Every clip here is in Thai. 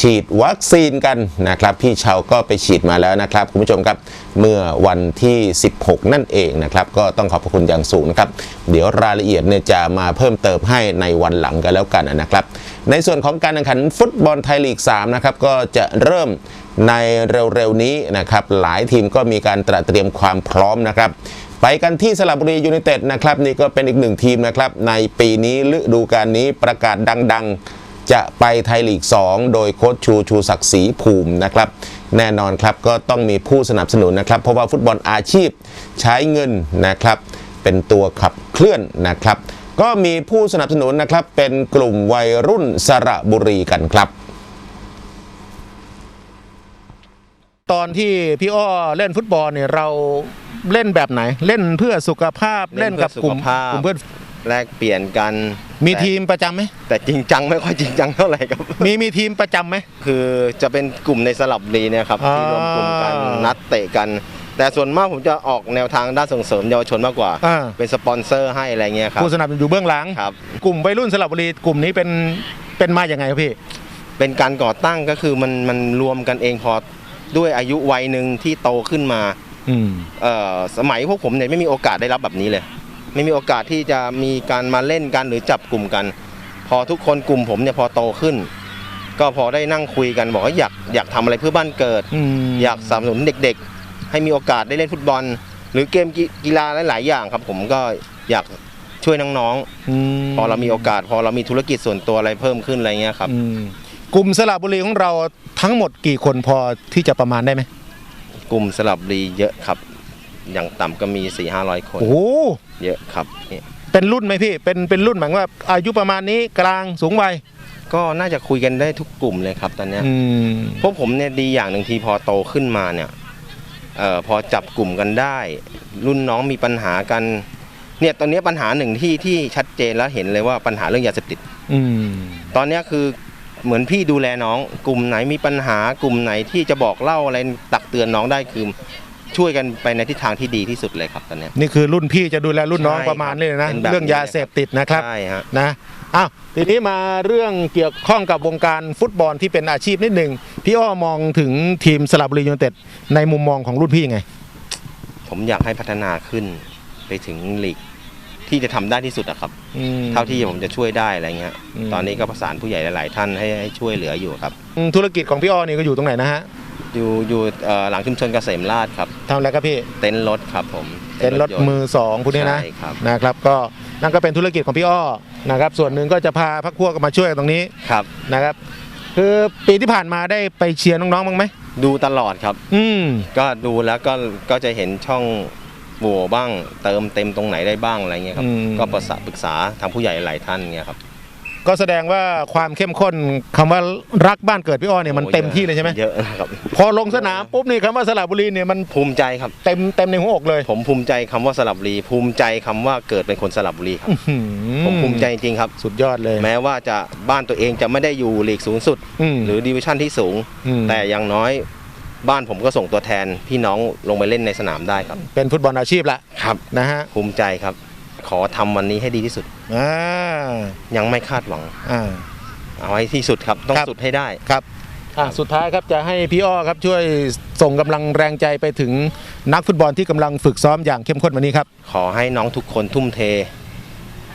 ฉีดวัคซีนกันนะครับพี่เชาก็ไปฉีดมาแล้วนะครับคุณผู้ชมครับเมื่อวันที่ 16 นั่นเองนะครับก็ต้องขอบพระคุณอย่างสูงนะครับเดี๋ยวรายละเอียดเนี่ยจะมาเพิ่มเติมให้ในวันหลังกันแล้วกันนะครับในส่วนของการแข่งขันฟุตบอลไทยลีก3นะครับก็จะเริ่มในเร็วๆนี้นะครับหลายทีมก็มีการตระเตรียมความพร้อมนะครับไปกันที่สระบุรียูไนเต็ดนะครับนี่ก็เป็นอีกหนึ่งทีมนะครับในปีนี้ฤดูกาลนี้ประกาศดังๆ จะไปไทยลีก 2 โดยโค้ชชูชูศักดิ์ศรีภูมินะครับ แน่นอนครับก็ต้องมีผู้สนับสนุนนะครับ เพราะว่าฟุตบอลอาชีพใช้เงินนะครับ เป็นตัวขับเคลื่อนนะครับ ก็มีผู้สนับสนุนนะครับ เป็นกลุ่มวัยรุ่นสระบุรีกันครับตอนที่พี่อ้อเล่นฟุตบอลเนี่ยเราเล่นแบบไหน เล่นเพื่อสุขภาพเล่นกับกลุ่มเล่นเพื่อสุขภาพกลุ่มเพื่อน แลกเปลี่ยนกันมีแต่ทีมประจำไหมแต่จริงจังไม่ค่อยจริงจังเท่าไหร่ครับ มีมีทีมประจำไหม คือจะเป็นกลุ่มในสลับรีเนี่ยครับอ่าที่รวมกลุ่มกันนัดเตะกัน แต่ส่วนมากผมจะออกแนวทางด้านส่งเสริมเยาวชนมากกว่า อ่า เป็นสปอนเซอร์ให้อะไรเงี้ยครับผู้สนับสนุนอยู่เบื้องหลัง ครับ กลุ่มวัยรุ่นสระบุรีกลุ่มนี้เป็นเป็นมาอย่างไงครับพี่ เป็นการก่อตั้งก็คือมันมันรวมกันเองพอด้วยอายุวัยหนึ่งที่โตขึ้นมาอืม เอ่อสมัยพวกผมเนี่ยไม่มีโอกาสได้รับแบบนี้เลย ไม่มีโอกาสที่จะมีการมาเล่นกันหรือจับกลุ่มกัน พอทุกคนกลุ่มผมเนี่ยพอโตขึ้น ก็พอได้นั่งคุยกันบอกว่าอยากอยากทำอะไรเพื่อบ้านเกิด อืมอยากสนับสนุนเด็กๆ ให้มีโอกาสได้เล่นฟุตบอล หรือเกมกีกีฬาหลายๆอย่างครับ ผมก็อยากช่วยน้องมๆพอเรามีโอกาส พอเรามีธุรกิจส่วนตัวอะไรเพิ่มขึ้นอะไรเงี้ยครับอืมกลุ่มสระบุรีของเราทั้งหมดกี่คนพอที่จะประมาณได้ไหม กลุ่มสลับรีเยอะครับ อย่างต่ำก็มี4ี่ห้าร้อยคน โอ้โหเยอะครับเนี่ยเป็นรุ่นไหมพี่เป็นเป็นรุ่นหมายความว่าอายุประมาณนี้กลางสูงวัยก็น่าจะคุยกันได้ทุกกลุ่มเลยครับตอนเนี้ย อืม พวกผมเนี่ยดีอย่างหนึ่งทีพอโตขึ้นมาเนี่ยเอ่อพอจับกลุ่มกันได้ รุ่นน้องมีปัญหากันเนี่ยตอนนี้ปัญหาหนึ่งที่ที่ชัดเจนแล้วเห็นเลยว่าปัญหาเรื่องยาเสพติด อืม ตอนเนี้ยคือเหมือนพี่ดูแลน้อง กลุ่มไหนมีปัญหากลุ่มไหนที่จะบอกเล่าอะไรตักเตือนน้องได้คือ ช่วยกันไปในทิศทางที่ดีที่สุดเลยครับตอนเนี้ย นี่คือรุ่นพี่จะดูแลรุ่นน้องใช่ประมาณนี้เลยนะ เป็นแบบเรื่องยาเสพติดนะครับใช่ฮะ นะอ้าวทีนี้มาเรื่องเกี่ยวข้องกับวงการฟุตบอลที่เป็นอาชีพนิดหนึ่งพี่อ้อมองถึงทีมสระบุรียูไนเต็ดในมุมมองของรุ่นพี่ยังไง ผมอยากให้พัฒนาขึ้นไปถึงลีกที่จะทำได้ที่สุดอะครับอืมเท่าที่ผมจะช่วยได้อะไรเงี้ย อืม ตอนนี้ก็ประสานผู้ใหญ่หลาย ๆ ท่านให้ให้ช่วยเหลืออยู่ครับ ธุรกิจของพี่อ้อนี่ก็อยู่ตรงไหนนะฮะ อยู่อยู่เอ่อหลังชุมชนเกษมราชครับ ทำอะไรครับพี่ เต็นท์รถครับผมเต็นท์รถยต์ มือสองคุณนี่นะใช่ครับ นะครับก็นั่นก็เป็นธุรกิจของพี่อ้อนะครับ ส่วนหนึ่งก็จะพาพักพวกมาช่วยตรงนี้ครับ นะครับ คือปีที่ผ่านมาได้ไปเชียร์น้องๆบ้างไหมดูตลอดครับ อืม ก็ดูแล้วก็ก็จะเห็นช่องโหว่บ้าง เติมเต็มตรงไหนได้บ้างอะไรเงี้ยครับอืมก็ประสานปรึกษาทางผู้ใหญ่หลายท่านเงี้ยครับ ก็แสดงว่าความเข้มข้นคำว่ารักบ้านเกิดพี่อ้อเนี่ยมันโอ้เต็มที่เลยใช่ไหมเยอะนะครับพอลงสนามปุ๊บนี่คำว่าสระบุรีเนี่ยมันภูมิใจครับ เต็มเต็มในหัวอกเลยผมภูมิใจคำว่าสลับบุรี ภูมิใจคำว่าเกิดเป็นคนสลับบุรีครับ หืผมภูมิใจจริงๆครับ สุดยอดเลย แม้ว่าจะบ้านตัวเองจะไม่ได้อยู่ลีกสูงสุดมหรือดิวิชั่นที่สูง มแต่อย่างน้อยบ้านผมก็ส่งตัวแทนพี่น้องลงไปเล่นในสนามได้ครับ เป็นฟุตบอลอาชีพละครับ นะฮะภูมิใจครับ ขอทำวันนี้ให้ดีที่สุดอ่ายังไม่คาดหวังอ่าเอาให้ที่สุดครับต้องครับสุดให้ได้ครับอะสุดท้ายครับจะให้พี่อ้อครับช่วยส่งกำลังแรงใจไปถึงนักฟุตบอลที่กำลังฝึกซ้อมอย่างเข้มข้นวันนี้ครับ ขอให้น้องทุกคนทุ่มเท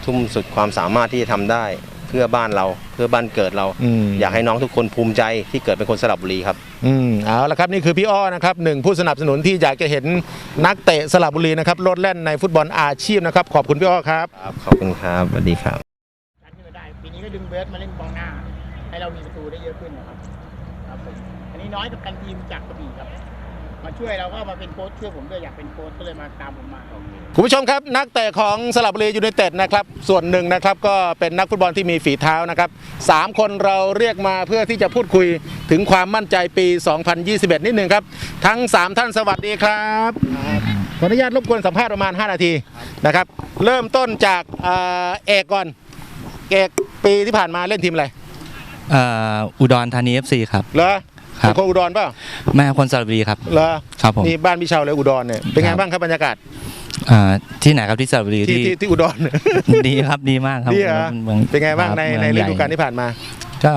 ทุ่มสุดความสามารถที่จะทำได้ เพื่อบ้านเราเพื่อบ้านเกิดเรา อืม อยากให้น้องทุกคนภูมิใจที่เกิดเป็นคนสระบุรีครับ อืมเอาละครับนี่คือพี่อ้อนะครับหนึ่งผู้สนับสนุนที่อยากจะเห็นนักเตะสระบุรีนะครับโลดแล่นในฟุตบอลอาชีพนะครับ ขอบคุณพี่อ้อครับ ครับ ขอบคุณครับสวัสดีครับชั้นขึ้นมาได้ ปีนี้ก็ดึงเบิร์ดมาเล่นกองหน้า ให้เรามีประตูได้เยอะขึ้นนะครับ ครับผม อันนี้น้อยกับกันทีมจากกระบี่ครับ มาช่วยเราก็มาเป็นโค้ชช่วยผมด้วยอยากเป็นโค้ชก็เลยมาตามผมมา คุณผู้ชมครับนักเตะของสระบุรียูไนเต็ดนะครับส่วนหนึ่งนะครับก็เป็นนักฟุตบอลที่มีฝีเท้านะครับสามคนเราเรียกมาเพื่อที่จะพูดคุยถึงความมั่นใจปี 2021 นิดหนึ่งครับ ทั้ง 3 ท่านสวัสดีครับขออนุญาตรบกวนสัมภาษณ์ประมาณ 5 นาทีนะครับเริ่มต้นจากเอ่อเอกก่อนเอกปีที่ผ่านมาเล่นทีมอะไรเอ่ออุดรธานี FC ครับ เหรอ ครับเป็นคนอุดรเปล่าแม่คนสระบุรีครับเหรอครับผม นี่บ้านพี่เชาเลยอุดรเนี่ยเป็นไงครับ บ้างครับบรรยากาศอ่าที่ไหนครับที่สระบุรีที่ที่ที่ที่อุดรดีครับดีมากครับดีเหรอมือเป็นไงบ้างในคบในมือฤญ่ดูกาลที่ผ่านมา ก็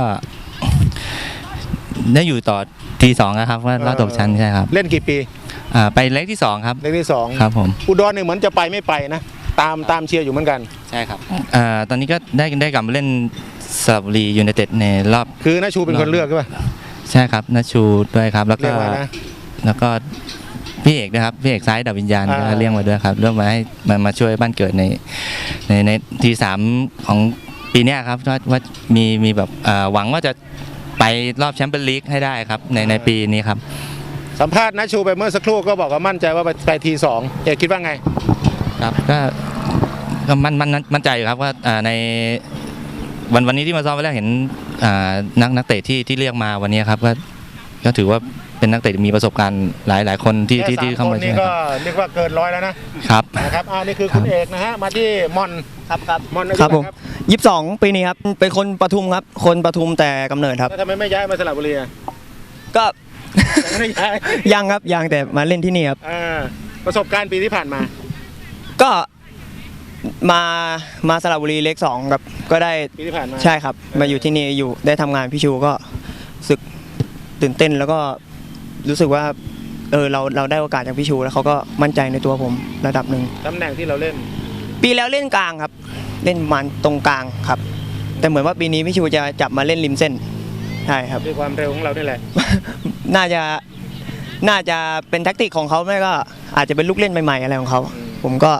ได้อยู่ต่อทีสองนะครับว่าเราตกชั้นใช่ครับเล่นกี่ปีอ่าไปเล็กที่สองครับ เล่นที่สองครับผมอุดรเนี่ยเหมือนจะไปไม่ไปนะตามตามเชียร์อยู่เหมือนกัน ใช่ครับอ่าตอนนี้ก็ได้ได้กลับมาเล่นสระบุรียูไนเต็ดในรอบ คือนาชูเป็นคนเลือกใช่ป่ะ ใช่ครับนัชชูด้วยครับ แล้วเรีก็ยกมานะ แล้วก็พี่เอกนะครับพี่เอกซ้ายดับวิญญาณอ่า ก็เรียกมาด้วยครับเรื่องมาให้มามาช่วยบ้านเกิดในในในทีสามของปีเนี้ยครับว่าว่ามีมีแบบอ่าหวังว่าจะไปรอบแชมเปี้ยนลีกให้ได้ครับ ในในปีนี้ครับ สัมภาษณ์นาชูไปเมื่อสักครู่ก็บอกว่ามั่นใจว่าไปไปทีสองเอกคิดว่าไง ครับก็ก็มันมันมั่นใจอยู่ครับว่าอ่าในวันวันนี้ที่มาซ้อมวันแรกเห็นอ่า นักนักเตะที่ที่เรียกมาวันนี้ครับก็ก็ถือว่าเป็นนักเตะมีประสบการณ์หลายหลายคนที่ที่ที่แค่เข้าสามคมานช่วนี่ยคก็รับเรียกว่าเกินร้อยแล้วนะครับ นะครับอ่านี่คือคุณเอกนะฮะมาที่มอนครับครับมอนอายุครับเท่าผมไหร่ยี่สิบสองปีนี้ครับ เป็นคนปทุมครับ คนปทุมแต่กำเนิดครับ แล้วทำไมไม่ย้ายมาสระบุรีอะก็ ยังไม่ได้ย้ายยังครับยังแต่มาเล่นที่นี่ครับ อ่าประสบการณ์ปีที่ผ่านมา ก็ มามาสระบุรีเล็กสองครับก็ได้ปีที่ผ่านมาใช่ครับ มาอยู่ที่นี่อยู่ได้ทำงานพี่ชูก็รู้สึกตื่นเต้นแล้วก็รู้สึกว่าเออเราเราได้โอกาสจากพี่ชู แล้วเขาก็มั่นใจในตัวผมระดับหนึ่งตำแหน่งที่เราเล่น ปีแล้วเล่นกลางครับ เล่นมันตรงกลางครับ แต่เหมือนว่าปีนี้พี่ชูจะจับมาเล่นริมเส้นใช่ครับ ด้วยความเร็วของเรานี่แหละ น่าจะน่าจะเป็นแท็กติกของเขาไม่ก็อาจจะเป็นลูกเล่นใหม่ๆอะไรของเขาอืมผมก็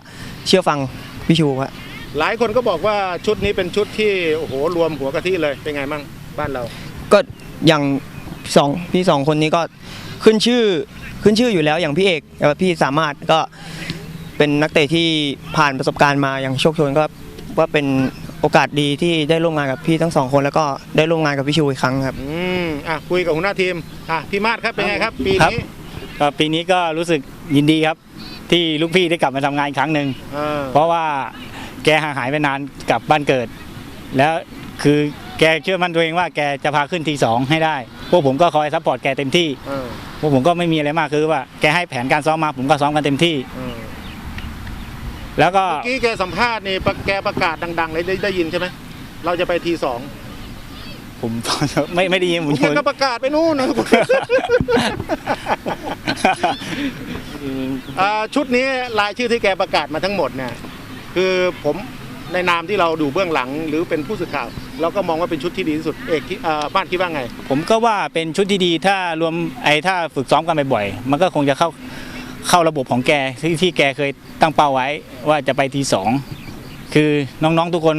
เชื่อฟัง พี่ชูครับหลายคนก็บอกว่าชุดนี้เป็นชุดที่โอ้โหรวมหัวกะทิเลยเป็นไงมั่งบ้านเรา ก็อย่างสองพี่สองคนนี้ก็ขึ้นชื่อขึ้นชื่ออยู่แล้วอย่างพี่เอกกับพี่สามารถก็เป็นนักเตะที่ผ่านประสบการณ์มาอย่างโชคโชนก็ว่าเป็นโอกาสดีที่ได้ร่วมงานกับพี่ทั้งสองคนแล้วก็ได้ร่วมงานกับพี่ชูอีกครั้งครับ อืมอะคุยกับหัวหน้าทีมอะพี่มาดครับเป็นไงครับ ปีครับนี้ก็ปีนี้ก็รู้สึกยินดีครับ ที่ลูกพี่ได้กลับมาทำงานอีกครั้งหนึ่งเออเพราะว่าแกห่างหายไปนานกลับบ้านเกิด แล้วคือแกเชื่อมั่นตัวเองว่าแกจะพาขึ้นทีสองให้ได้ พวกผมก็คอยซัพพอร์ตแกเต็มที่ เออพวกผมก็ไม่มีอะไรมากคือว่าแกให้แผนการซ้อมมาผมก็ซ้อมกันเต็มที่ เออแล้วก็เมื่อกี้แกสัมภาษณ์นี่ปะแกประกาศดัง ๆ เลยได้ได้ยินใช่ไหมเราจะไปทีสอง ผมไม่ไม่ได้ยินผมแกก็ประกาศไปนู่นนะอ่าชุดนี้รายชื่อที่แกประกาศมาทั้งหมดเนี่ยคือผมในนามที่เราดูเบื้องหลังหรือเป็นผู้สื่อข่าว เราก็มองว่าเป็นชุดที่ดีที่สุดเอกคิดอ่าบ้านคิดว่าไง ผมก็ว่าเป็นชุดที่ดีถ้ารวมไอ้ถ้าฝึกซ้อมกันบ่อยๆมันก็คงจะเข้าเข้าระบบของแกที่ที่แกเคยตั้งเป้าไว้ว่าจะไปทีสองคือน้องๆทุกคน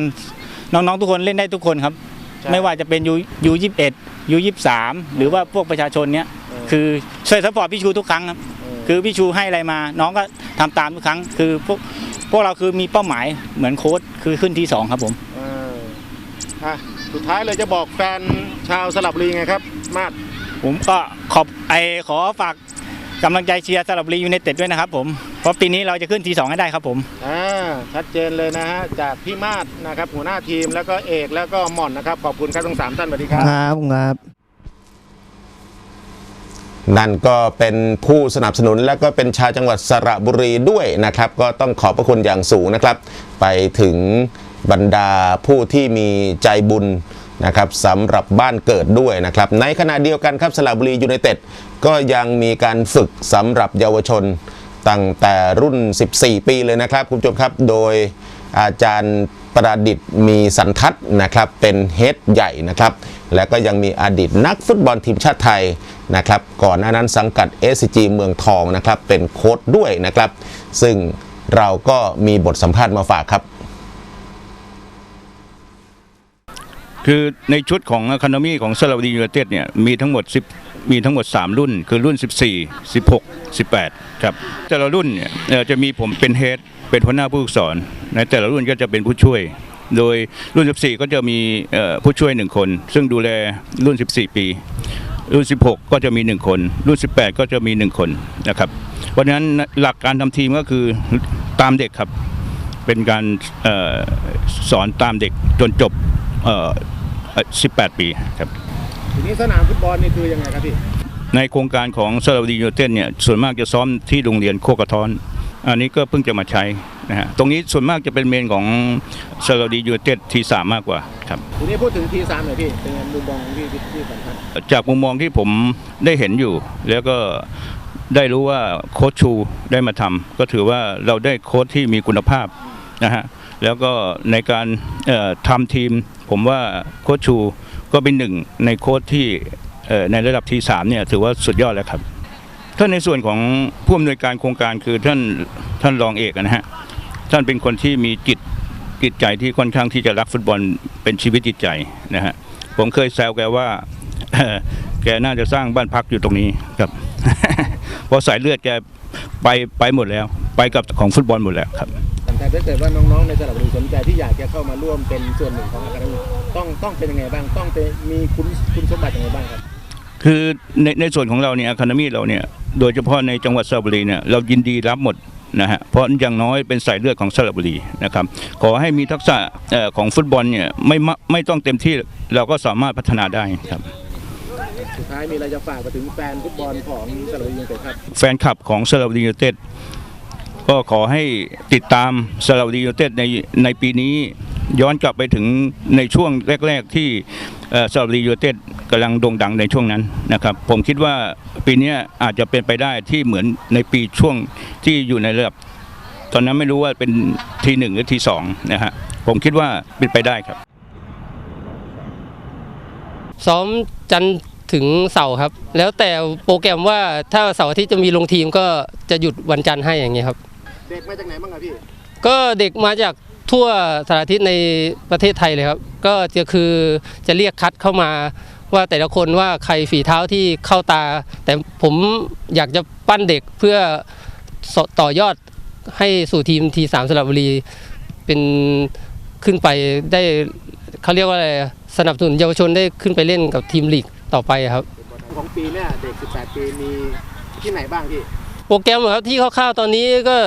น้องๆทุกคนเล่นได้ทุกคนครับใช่ ไม่ว่าจะเป็นยูยูยี่สิบเอ็ดยูยี่สามหรือว่าพวกประชาชนเนี้ยเออคือช่วยซัพพอร์ตพี่ชูทุกครั้งครับเออคือพี่ชูให้อะไรมา น้องก็ทำตามทุกครั้ง คือพวกพวกเราคือมีเป้าหมายเหมือนโค้ชคือขึ้นที่สองครับผมเอออะสุดท้ายเลยจะบอกแฟนชาวสลับรีไงครับมาดผมก็ขอบไอขอฝากกำลังใจเชียร์สระบุรียูไนเต็ดด้วยนะครับผม เพราะปีนี้เราจะขึ้นทีสองให้ได้ครับผมอ่าชัดเจนเลยนะฮะจากพี่มาดนะครับหัวหน้าทีมแล้วก็เอกแล้วก็หม่อนนะครับขอบคุณครับทั้งสามท่านสวัสดีครับ ครับผมครับ นั่นก็เป็นผู้สนับสนุนและก็เป็นชาวจังหวัดสระบุรีด้วยนะครับ ก็ต้องขอบพระคุณอย่างสูงนะครับ ไปถึงบรรดาผู้ที่มีใจบุญนะครับสำหรับบ้านเกิดด้วยนะครับ ในขณะเดียวกันครับสระบุรียูไนเต็ดก็ยังมีการฝึกสำหรับเยาวชน ตั้งแต่รุ่น 14 ปีเลยนะครับ คุณผู้ชมครับโดยอาจารย์ประดิษฐ์มีสันทัศน์นะครับเป็นเฮดใหญ่นะครับและก็ยังมีอดีตนักฟุตบอลทีมชาติไทยนะครับก่อนหน้านั้นสังกัด SCG เมืองทองนะครับเป็นโค้ดด้วยนะครับ ซึ่งเราก็มีบทสัมภาษณ์มาฝากครับ คือในชุดของ Academy ของสระบุรียูไนเต็ดเนี่ยมีทั้งหมด 10 มีทั้งหมด 3 รุ่น คือรุ่น 14 16 18 ครับ แต่ละรุ่นเนี่ยจะมีผมเป็นเฮดเป็นหัวหน้าผู้ฝึกสอนในแต่ละรุ่นก็จะเป็นผู้ช่วย โดยรุ่น 14 ก็จะมีผู้ช่วย 1 คน ซึ่งดูแลรุ่น 14 ปี รุ่น 16 ก็จะมี 1 คน รุ่น 18 ก็จะมี 1 คนนะครับ เพราะฉะนั้นหลักการทำทีมก็คือตามเด็กครับ เป็นการออสอนตามเด็กจนจบ 18 ปีครับ ทีนี้สนามฟุตบอลนี่คือยังไงครับพี่ ในโครงการของสระบุรียูไนเต็ดเนี่ยส่วนมากจะซ้อมที่โรงเรียนโคกระท้อน อันนี้ก็เพิ่งจะมาใช้นะฮะตรงนี้ส่วนมากจะเป็นเมนของสระบุรียูไนเต็ดทีสามมากกว่าครับทีนี้พูดถึงทีสามหน่อยพี่เป็นไงมุมมองของพี่ที่ที่สำคัญจากมุมมองที่ผมได้เห็นอยู่ แล้วก็ได้รู้ว่าโค้ชชูได้มาทำก็ถือว่าเราได้โค้ชที่มีคุณภาพนะฮะแล้วก็ในการเอ่อทำทีมผมว่าโค้ชชู ก็เป็นหนึ่งในโค้ชที่ในระดับทีสามเนี่ยถือว่าสุดยอดแล้วครับถ้าในส่วนของผู้อำนวยการโครงการคือท่านท่านรองเอกนะฮะท่านเป็นคนที่มีจิตจิตใจที่ค่อนข้างที่จะรักฟุตบอลเป็นชีวิตจิตใจนะฮะผมเคยแซวแกว่าแกน่าจะสร้างบ้านพักอยู่ตรงนี้ครับเพราะสายเลือดแกไปไปหมดแล้ว ไปกับของฟุตบอลหมดแล้วครับ แต่ถ้าเกิดว่าน้องๆในสระบุรีสนใจที่อยากจะเข้ามาร่วมเป็นส่วนหนึ่งของอาคาเดมีต้องต้องเป็นยังไงบ้างต้องเป็นมีคุณคุณสมบัติยังไงบ้างครับ คือในในส่วนของเราเนี่ยอะคาเดมี่เราเนี่ยโดยเฉพาะในจังหวัดสระบุรีเนี่ยเรายินดีรับหมดนะฮะเพราะอย่างน้อยเป็นสายเลือดของสระบุรีนะครับขอให้มีทักษะเอ่อของฟุตบอลเนี่ยไม่มะไม่ต้องเต็มที่เราก็สามารถพัฒนาได้ครับสุดท้ายมีอะไรจะฝากไปถึงแฟนฟุตบอลของสระบุรียูไนเต็ดครับแฟนคลับของสระบุรียูไนเต็ด ก็ขอให้ติดตามสระบุรียูเต็ดในในปีนี้ย้อนกลับไปถึงในช่วงแรก ๆ ที่เอ่อสระบุรียูเต็ดกำลังโด่งดังในช่วงนั้นนะครับ ผมคิดว่าปีนี้อาจจะเป็นไปได้ที่เหมือนในปีช่วงที่อยู่ในระดับตอนนั้นไม่รู้ว่าเป็นทีหนึ่งหรือทีสองนะฮะผมคิดว่าเป็นไปได้ครับ ซ้อมจันถึงเสาร์ครับ แล้วแต่โปรแกรมว่าถ้าเสาร์อาทิตย์จะมีลงทีมก็จะหยุดวันจันทร์ให้อย่างเงี้ยครับ เด็กมาจากไหนบ้างครับพี่ ก็เด็กมาจากทั่วสารทิศในประเทศไทยเลยครับ ก็จะคือจะเรียกคัดเข้ามาว่าแต่ละคนว่าใครฝีเท้าที่เข้าตา แต่ผมอยากจะปั้นเด็กเพื่อสต่อยอดให้สู่ทีมทีสามสระบุรีเป็นขึ้นไปได้เขาเรียกว่าอะไรสนับสนุนเยาวชนได้ขึ้นไปเล่นกับทีมลีกต่อไปครับ ของปีเนี่ยเด็ก 18 ปีมีที่ไหนบ้างพี่ โปรแกรมเหรอครับที่คร่าวๆตอนนี้ก็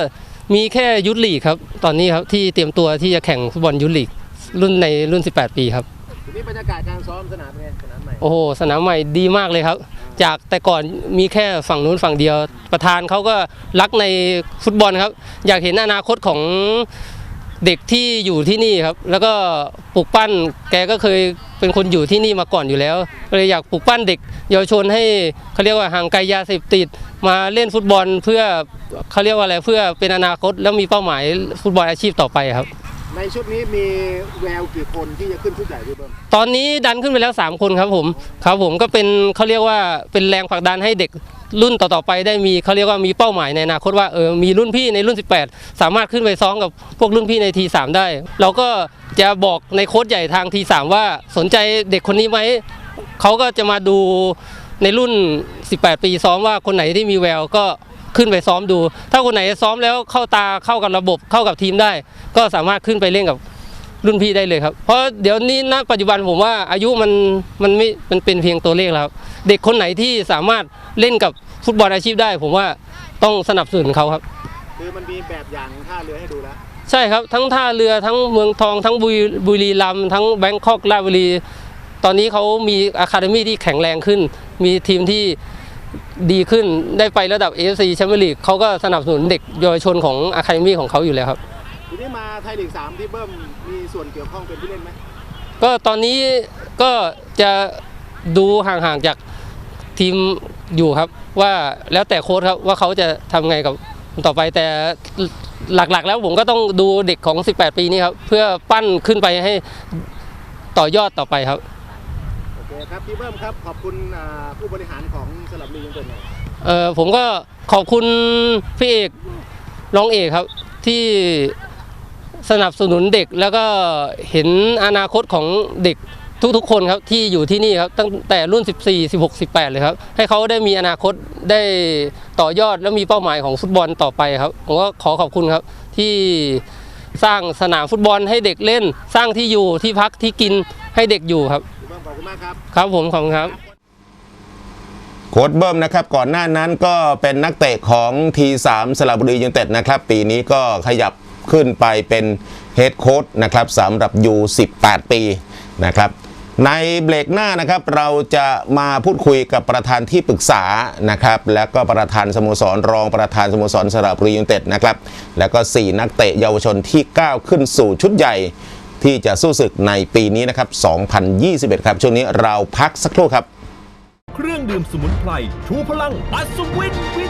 มีแค่ยุทธลีกครับ ตอนนี้ครับที่เตรียมตัวที่จะแข่งฟุตบอลยุทธลีกรุ่นในรุ่น 18 ปีครับทีนี้บรรยากาศการซ้อมสนามเป็นไงสนามใหม่ โอ้โหสนามใหม่ดีมากเลยครับ จากแต่ก่อนมีแค่ฝั่งนู้นฝั่งเดียว ประธานเขาก็รักในฟุตบอลครับ อยากเห็นอนาคตของเด็กที่อยู่ที่นี่ครับ แล้วก็ปลูกปั้นแกก็เคย เป็นคนอยู่ที่นี่มาก่อนอยู่แล้วก็เลยอยากปลูกปั้นเด็ก เยาวชนให้เขาเรียกว่าห่างไกลยาเสพติด มาเล่นฟุตบอลเพื่อเขาเรียกว่าอะไรเพื่อเป็นอนาคตแล้วมีเป้าหมายฟุตบอลอาชีพต่อไปครับ ในชุดนี้มีแววกี่คนที่จะขึ้นชุดใหญ่พี่เบิ้มตอนนี้ดันขึ้นไปแล้ว 3 คนครับผมครับผมก็เป็นเขาเรียกว่าเป็นแรงผลักดันให้เด็ก รุ่นต่อๆไปได้มีเขาเรียกว่ามีเป้าหมายในอนาคตว่าเออมีรุ่นพี่ในรุ่น 18 สามารถขึ้นไปซ้อมกับพวกรุ่นพี่ในทีสได้ เราก็จะบอกในโค้ชใหญ่ทางทีสว่าสนใจเด็กคนนี้ไหมเขาก็จะมาดูในรุ่น 18 ปีซ้อมว่าคนไหนที่มีแววก็ขึ้นไปซ้อมดู ถ้าคนไหนซ้อมแล้วเข้าตาเข้ากับระบบเข้ากับทีมได้ ก็สามารถขึ้นไปเล่นกับ รุ่นพี่ได้เลยครับ เพราะเดี๋ยวนี้ณปัจจุบันผมว่าอายุมันมันไม่มันเป็นเพียงตัวเลขแล้วครับเด็กคนไหนที่สามารถเล่นกับฟุตบอลอาชีพได้ ผมว่าต้องสนับสนุนเขาครับ คือมันมีแบบอย่างท่าเรือให้ดูแล้วใช่ครับทั้งท่าเรือทั้งเมืองทองทั้งบุรีบุรีรัมย์ทั้งแบงคอกราชบุรี ตอนนี้เขามีอะคาเดมี่ที่แข็งแรงขึ้น มีทีมที่ดีขึ้นได้ไประดับ AFC แชมเปี้ยนลีกเขาก็สนับสนุนเด็กเยาวชนของอะคาเดมี่ของเขาอยู่แล้วครับ ทีนี้มาไทยลีก3ที่เบิ้มมีส่วนเกี่ยวข้องเป็นผู้เล่นไหมก็ตอนนี้ก็จะดูห่างๆจากทีมอยู่ครับ ว่าแล้วแต่โค้ชครับว่าเขาจะทำไงกับต่อไปแต่หลักๆ แล้วผมก็ต้องดูเด็กของ 18 ปีนี้ครับ เพื่อปั้นขึ้นไปให้ต่อยอดต่อไปครับ โอเคครับพี่เบิ้มครับขอบคุณอ่าผู้บริหารของสลับลียูไนเต็ดหน่อยเออผมก็ขอบคุณพี่เอกรองเอกครับ ที่ สนับสนุนเด็กแล้วก็เห็นอนาคตของเด็กทุกๆ คนครับที่อยู่ที่นี่ครับตั้งแต่รุ่น 14 16 18 เลยครับ ให้เขาได้มีอนาคตได้ต่อยอดและมีเป้าหมายของฟุตบอลต่อไปครับผมก็ขอขอบคุณครับที่สร้างสนามฟุตบอลให้เด็กเล่น สร้างที่อยู่ที่พักที่กินให้เด็กอยู่ครับพี่เบิ้มขอบคุณมากครับครับผมขอบคุณครับ โค้ดเบิ้มนะครับก่อนหน้านั้นก็เป็นนักเตะของทีสามสระบุรียูไนเต็ดนะครับ ปีนี้ก็ขยับ ขึ้นไปเป็นเฮดโค้ดนะครับสำหรับยู18 ปีนะครับในเบรกหน้านะครับเราจะมาพูดคุยกับประธานที่ปรึกษานะครับ แล้วก็ประธานสโมสรรองประธานสโมสรสระบุรียูไนเต็ดนะครับ แล้วก็ 4 นักเตะเยาวชนที่ก้าวขึ้นสู่ชุดใหญ่ที่จะสู้ศึกในปีนี้นะครับ 2021 ครับ ช่วงนี้เราพักสักครู่ครับ เครื่องดื่มสมุนไพรชูพลังอัศวินวิ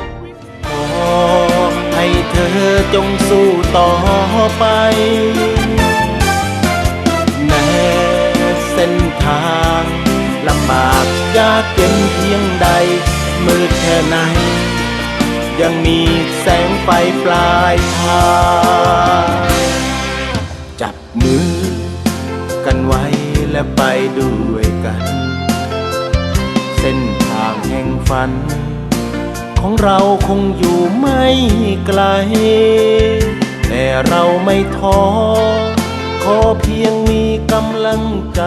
น ให้เธอจงสู้ต่อไป แม้เส้นทางลำบากยากเย็นเพียงใด มืดแค่ไหน ยังมีแสงไฟปลายทางจับมือกันไว้และไปด้วยกัน เส้นทางแห่งฝัน ของเราคงอยู่ไม่ไกล แต่เราไม่ท้อ ขอเพียงมีกำลังใจ